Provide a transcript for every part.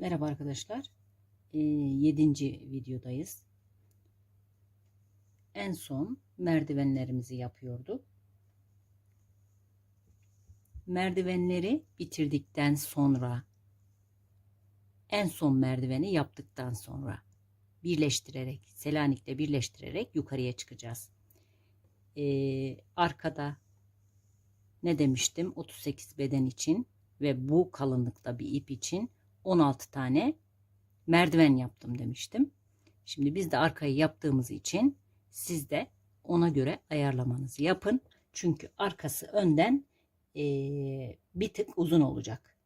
Merhaba arkadaşlar. Ee, 7. videodayız. En son merdivenlerimizi yapıyorduk. Merdivenleri bitirdikten sonra en son merdiveni yaptıktan sonra birleştirerek Selanik'le birleştirerek yukarıya çıkacağız. Ee, arkada ne demiştim 38 beden için ve bu kalınlıkta bir ip için 16 tane merdiven yaptım demiştim. Şimdi biz de arkayı yaptığımız için siz de ona göre ayarlamanızı yapın. Çünkü arkası önden eee, bir tık uzun olacak.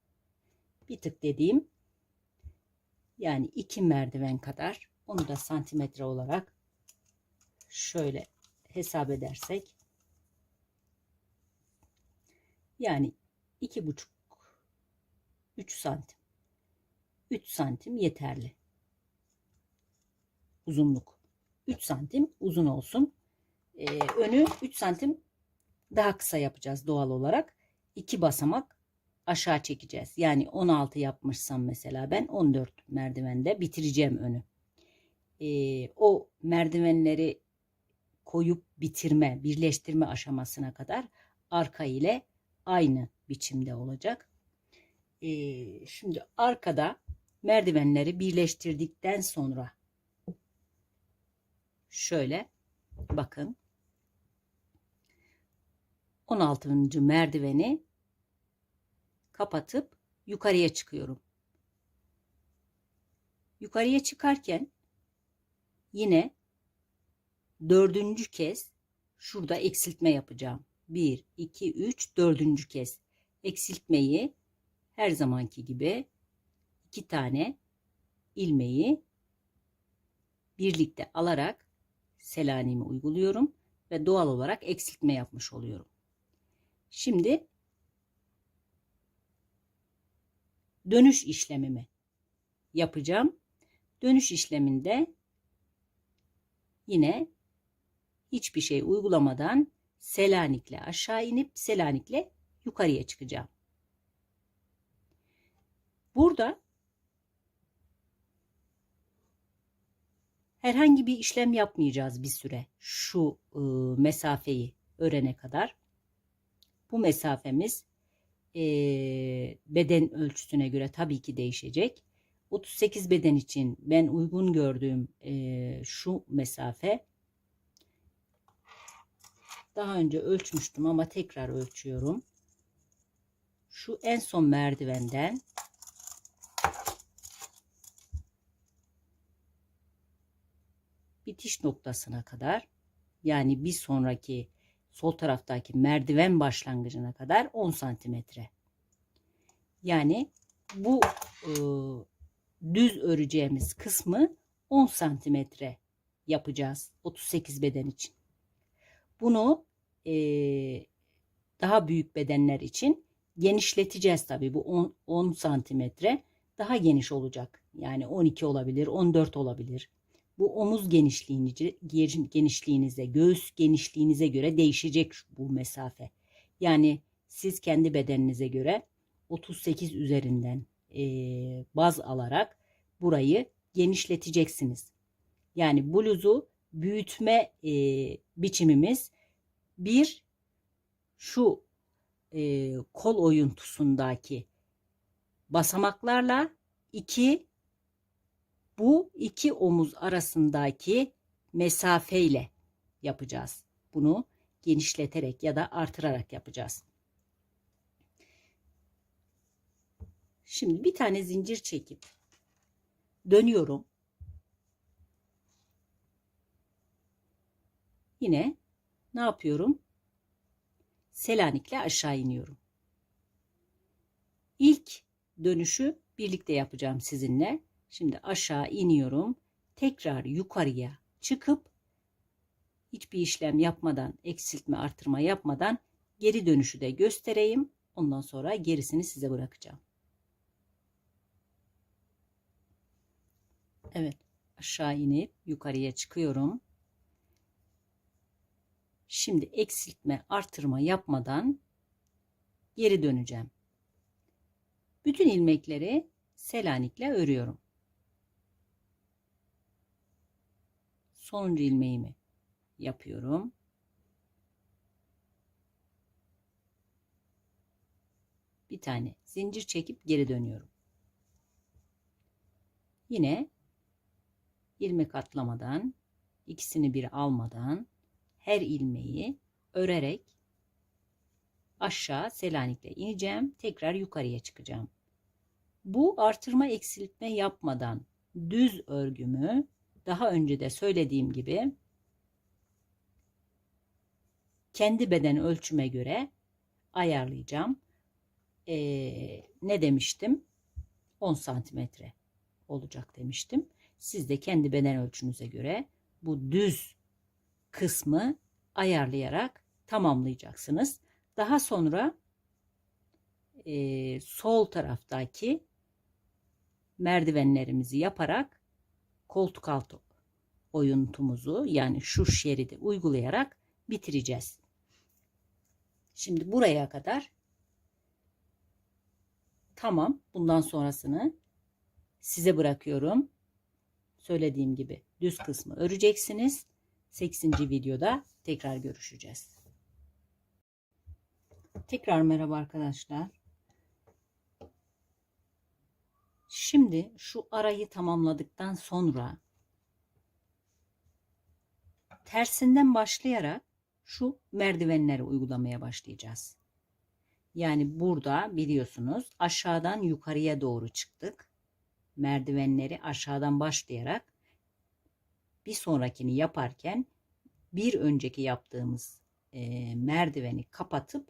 Bir tık dediğim yani iki merdiven kadar onu da santimetre olarak şöyle hesap edersek yani iki buçuk 3 santim 3 santim yeterli. Uzunluk. 3 santim uzun olsun. Ee, önü 3 santim daha kısa yapacağız doğal olarak. 2 basamak aşağı çekeceğiz. Yani 16 yapmışsam mesela ben 14 merdivende bitireceğim önü. Ee, o merdivenleri koyup bitirme birleştirme aşamasına kadar arka ile aynı biçimde olacak. Ee, şimdi arkada merdivenleri birleştirdikten sonra şöyle bakın 16. merdiveni kapatıp yukarıya çıkıyorum. Yukarıya çıkarken yine dördüncü kez şurada eksiltme yapacağım. 1, 2, 3, dördüncü kez eksiltmeyi her zamanki gibi iki tane ilmeği birlikte alarak selanimi uyguluyorum ve doğal olarak eksiltme yapmış oluyorum. Şimdi dönüş işlemimi yapacağım. Dönüş işleminde yine hiçbir şey uygulamadan Selanik'le aşağı inip Selanik'le yukarıya çıkacağım. Burada herhangi bir işlem yapmayacağız bir süre şu e, mesafeyi örene kadar. Bu mesafemiz e, beden ölçüsüne göre tabii ki değişecek. 38 beden için ben uygun gördüğüm e, şu mesafe daha önce ölçmüştüm ama tekrar ölçüyorum. Şu en son merdivenden bitiş noktasına kadar yani bir sonraki sol taraftaki merdiven başlangıcına kadar 10 santimetre. Yani bu e, düz öreceğimiz kısmı 10 santimetre yapacağız 38 beden için. Bunu e, daha büyük bedenler için genişleteceğiz tabi bu 10, 10 santimetre daha geniş olacak. Yani 12 olabilir 14 olabilir bu omuz genişliğinize, göğüs genişliğinize göre değişecek bu mesafe. Yani siz kendi bedeninize göre 38 üzerinden e, baz alarak burayı genişleteceksiniz. Yani bluzu büyütme e, biçimimiz bir şu e, kol oyuntusundaki basamaklarla iki bu iki omuz arasındaki mesafeyle yapacağız. Bunu genişleterek ya da artırarak yapacağız. Şimdi bir tane zincir çekip dönüyorum. Yine ne yapıyorum? Selanik'le aşağı iniyorum. İlk dönüşü birlikte yapacağım sizinle. Şimdi aşağı iniyorum. Tekrar yukarıya çıkıp hiçbir işlem yapmadan, eksiltme, artırma yapmadan geri dönüşü de göstereyim. Ondan sonra gerisini size bırakacağım. Evet, aşağı inip yukarıya çıkıyorum. Şimdi eksiltme, artırma yapmadan geri döneceğim. Bütün ilmekleri Selanikle örüyorum. Sonuncu ilmeğimi yapıyorum. Bir tane zincir çekip geri dönüyorum. Yine ilmek atlamadan ikisini bir almadan her ilmeği örerek aşağı Selanik'le ineceğim. Tekrar yukarıya çıkacağım. Bu artırma eksiltme yapmadan düz örgümü daha önce de söylediğim gibi kendi beden ölçüme göre ayarlayacağım. Ee, ne demiştim? 10 santimetre olacak demiştim. Siz de kendi beden ölçünüze göre bu düz kısmı ayarlayarak tamamlayacaksınız. Daha sonra e, sol taraftaki merdivenlerimizi yaparak koltuk altı oyuntumuzu yani şu şeridi uygulayarak bitireceğiz. Şimdi buraya kadar tamam. Bundan sonrasını size bırakıyorum. Söylediğim gibi düz kısmı öreceksiniz. 80. videoda tekrar görüşeceğiz. Tekrar merhaba arkadaşlar. Şimdi şu arayı tamamladıktan sonra tersinden başlayarak şu merdivenleri uygulamaya başlayacağız. Yani burada biliyorsunuz aşağıdan yukarıya doğru çıktık. Merdivenleri aşağıdan başlayarak bir sonrakini yaparken bir önceki yaptığımız e, merdiveni kapatıp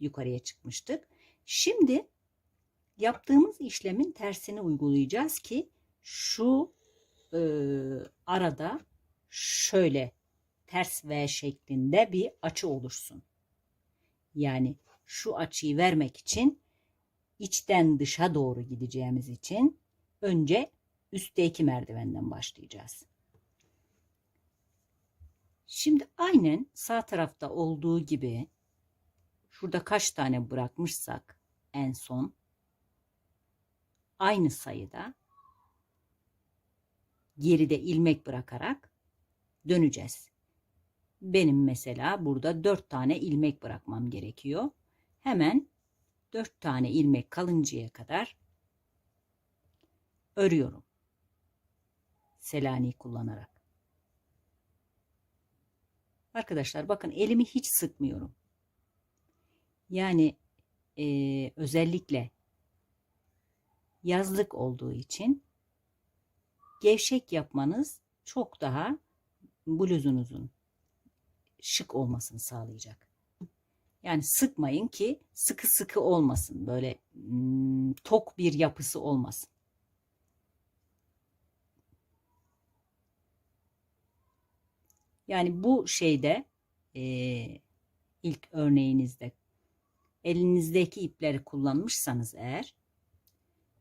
yukarıya çıkmıştık. Şimdi yaptığımız işlemin tersini uygulayacağız ki şu e, arada şöyle ters V şeklinde bir açı oluşsun. Yani şu açıyı vermek için içten dışa doğru gideceğimiz için önce üstteki merdivenden başlayacağız. Şimdi aynen sağ tarafta olduğu gibi şurada kaç tane bırakmışsak en son aynı sayıda geride ilmek bırakarak döneceğiz. Benim mesela burada 4 tane ilmek bırakmam gerekiyor. Hemen 4 tane ilmek kalıncaya kadar örüyorum. Selanik kullanarak. Arkadaşlar bakın elimi hiç sıkmıyorum. Yani e, özellikle yazlık olduğu için gevşek yapmanız çok daha bluzunuzun şık olmasını sağlayacak. Yani sıkmayın ki sıkı sıkı olmasın. Böyle hmm, tok bir yapısı olmasın. Yani bu şeyde ilk örneğinizde elinizdeki ipleri kullanmışsanız eğer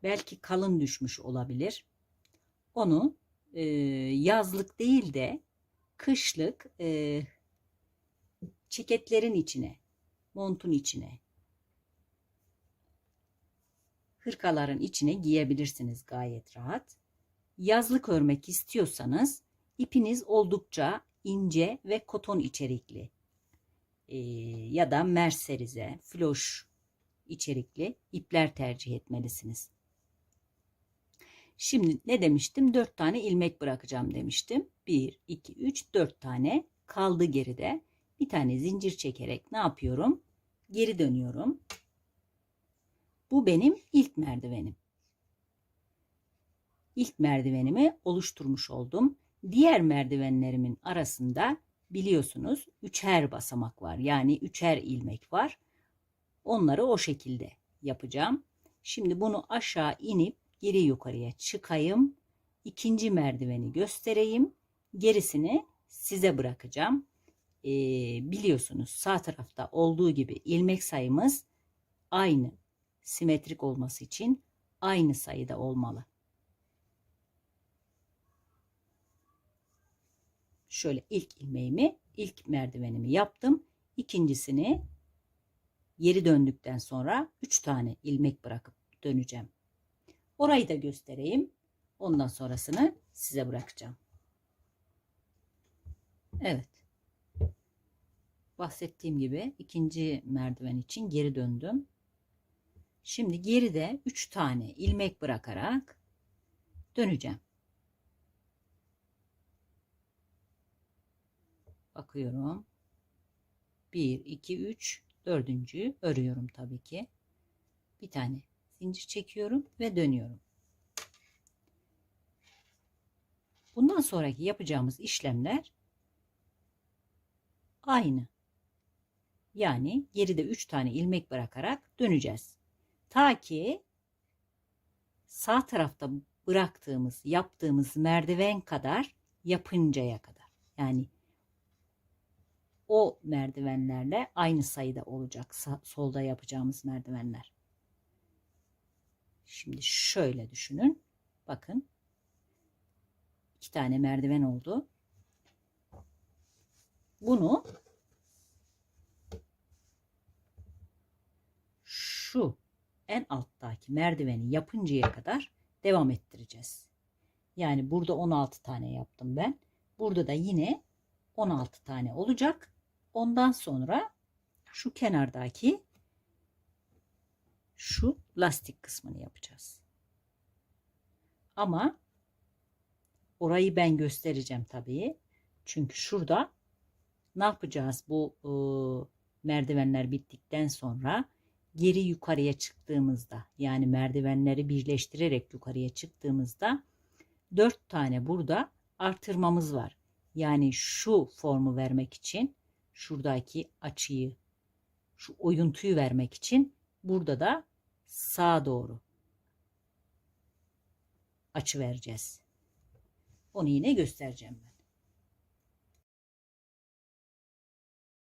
belki kalın düşmüş olabilir. Onu e, yazlık değil de kışlık e, ceketlerin içine, montun içine, hırkaların içine giyebilirsiniz gayet rahat. Yazlık örmek istiyorsanız ipiniz oldukça ince ve koton içerikli e, ya da merserize, floş içerikli ipler tercih etmelisiniz. Şimdi ne demiştim? 4 tane ilmek bırakacağım demiştim. 1, 2, 3, 4 tane kaldı geride. Bir tane zincir çekerek ne yapıyorum? Geri dönüyorum. Bu benim ilk merdivenim. İlk merdivenimi oluşturmuş oldum. Diğer merdivenlerimin arasında biliyorsunuz üçer basamak var. Yani üçer ilmek var. Onları o şekilde yapacağım. Şimdi bunu aşağı inip geri yukarıya çıkayım. İkinci merdiveni göstereyim. Gerisini size bırakacağım. Ee, biliyorsunuz sağ tarafta olduğu gibi ilmek sayımız aynı. Simetrik olması için aynı sayıda olmalı. Şöyle ilk ilmeğimi, ilk merdivenimi yaptım. İkincisini geri döndükten sonra 3 tane ilmek bırakıp döneceğim. Orayı da göstereyim. Ondan sonrasını size bırakacağım. Evet. Bahsettiğim gibi ikinci merdiven için geri döndüm. Şimdi geride 3 tane ilmek bırakarak döneceğim. Bakıyorum. 1, 2, 3, dördüncüyü örüyorum tabii ki. Bir tane zincir çekiyorum ve dönüyorum. Bundan sonraki yapacağımız işlemler aynı. Yani geride 3 tane ilmek bırakarak döneceğiz. Ta ki sağ tarafta bıraktığımız, yaptığımız merdiven kadar yapıncaya kadar. Yani o merdivenlerle aynı sayıda olacak solda yapacağımız merdivenler. Şimdi şöyle düşünün. Bakın. iki tane merdiven oldu. Bunu şu en alttaki merdiveni yapıncaya kadar devam ettireceğiz. Yani burada 16 tane yaptım ben. Burada da yine 16 tane olacak. Ondan sonra şu kenardaki şu lastik kısmını yapacağız. Ama orayı ben göstereceğim tabii. Çünkü şurada ne yapacağız bu e, merdivenler bittikten sonra geri yukarıya çıktığımızda yani merdivenleri birleştirerek yukarıya çıktığımızda dört tane burada artırmamız var. Yani şu formu vermek için şuradaki açıyı şu oyuntuyu vermek için burada da sağa doğru açı vereceğiz. Onu yine göstereceğim ben.